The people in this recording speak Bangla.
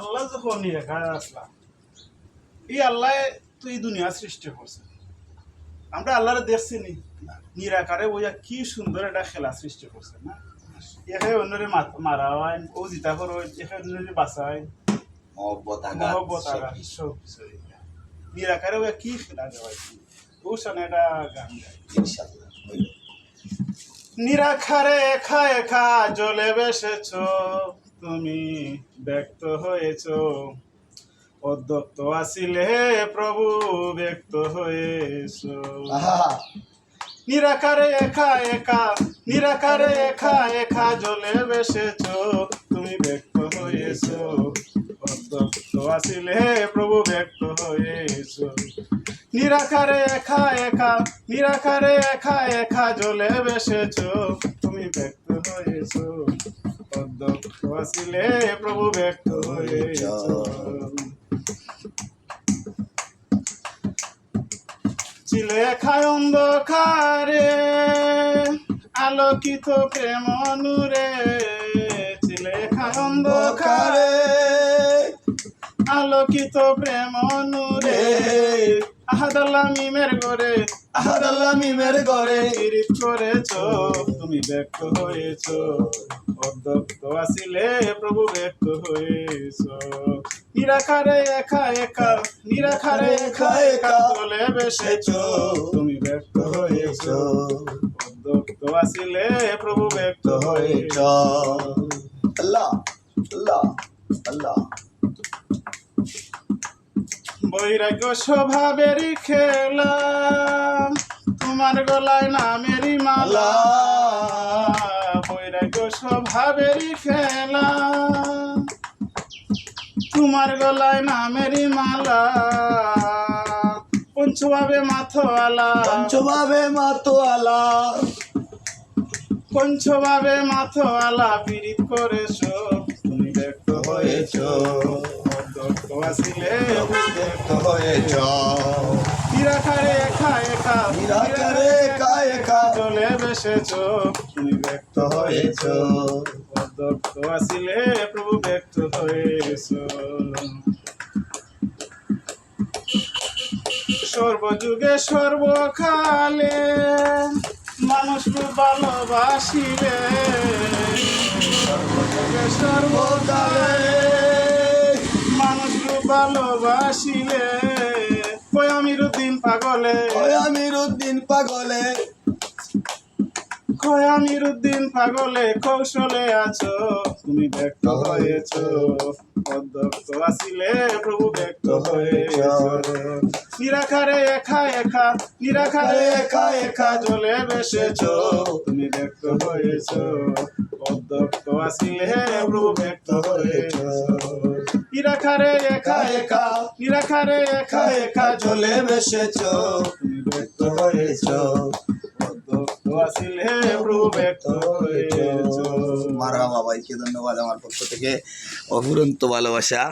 আল্লাহ যখন নিরাকার আসলাম এই আল্লাহ তো এই দুনিয়া সৃষ্টি করছে। আমরা আল্লাহরে দেখছি নি। নিরাকারে ওইয়া কি সুন্দর একটা খেলা সৃষ্টি করছে না? এখানে অন্যরে মারা হয় ও জিতা করো এখানে অন্যরে। সব কিছু নিরাকারে ওইয়া কি খেলা দেওয়া ও সামনে একটা গান গায়। নিরাখারে একা একা জলে বেসেছ তুমি ব্যক্ত হয়েছ। অদ্যপ্ত আসিলে প্রভু ব্যক্ত হয়েছ। নিরাকারে একা একা নিরাকারে একা একা জলে বেসেছ। তুমি ব্যক্ত হয়েছ। অদ্যপ্ত আসিলে প্রভু ব্যক্ত হয়েছ। নিরাকারে একা একা নিরাকারে একা একা জলে বেসেছ। তুমি ব্যক্ত হয়েছ অদ্যপ্ত আসিলে চিলে খায় অন্ধকারে আলোকিত প্রেম নূরে। চিলে খায় অন্ধকারে আলোকিত প্রেম নূরে। আহাদাল্লাহ মিমের গরে আহাদাল্লাহ মিমের ঘরে কিরিত করেছ। তুমি ব্যক্ত হয়েছ। অধ্যক্ত আসিলে প্রভু ব্যক্ত হয়েছ। নিরাকারে একা একা, নিরাকারে একা একা চলে বেসেছ। তুমি ব্যক্ত হয়েছ। অধ্যক্ত আসিলে প্রভু ব্যক্ত হয়েছ। আল্লাহ আল্লাহ আল্লাহ। বৈরাগ্য স্বভাবেরই খেলা। তোমার গলায় নামেরই মালা। বৈরাগ্য স্বভাবেরই খেলা। তোমার গলায় নামেরই মালা। পঞ্চভাবে মাথোয়ালা। পঞ্চভাবে মাতোয়ালা পঞ্চভাবে মাথোয়ালা। পীড়িত করেছ তুমি ব্যক্ত হয়েছ। হয়েছ নিরাকারে একা একা নিরাকারে একা একা চলে বেসেছ তুমি ব্যক্ত হয়েছ। অধ্যক্ষ আসিলে প্রভু ব্যক্ত হয়েছ। সর্বযুগে সর্বকালে মানুষ ভালোবাসিলে সর্বযুগে সর্বকালে ভালোবাসিলে। কই আমিরুদ্দিন পাগলে? ওই আমির উদ্দিন পাগলে? কই আমিরুদ্দিন পাগলে? কৌশলে আছো তুমি ব্যক্ত হয়েছ। অধ্যক্ত আসিলে প্রভু ব্যক্ত হয়েছ। নিরাকারে একা একা নিরাকারে একা একা জলে বেসেছ। তুমি ব্যক্ত হয়েছ অধ্যক্ত আসিলে প্রভু ব্যক্ত হয়েছ। নিরাকারে একা একা নিরাকারে একা একা আসিলে প্রভু ব্যক্ত হয়েছ। মারা বাবাইকে ধন্যবাদ আমার পক্ষ থেকে। অফুরন্ত ভালোবাসা।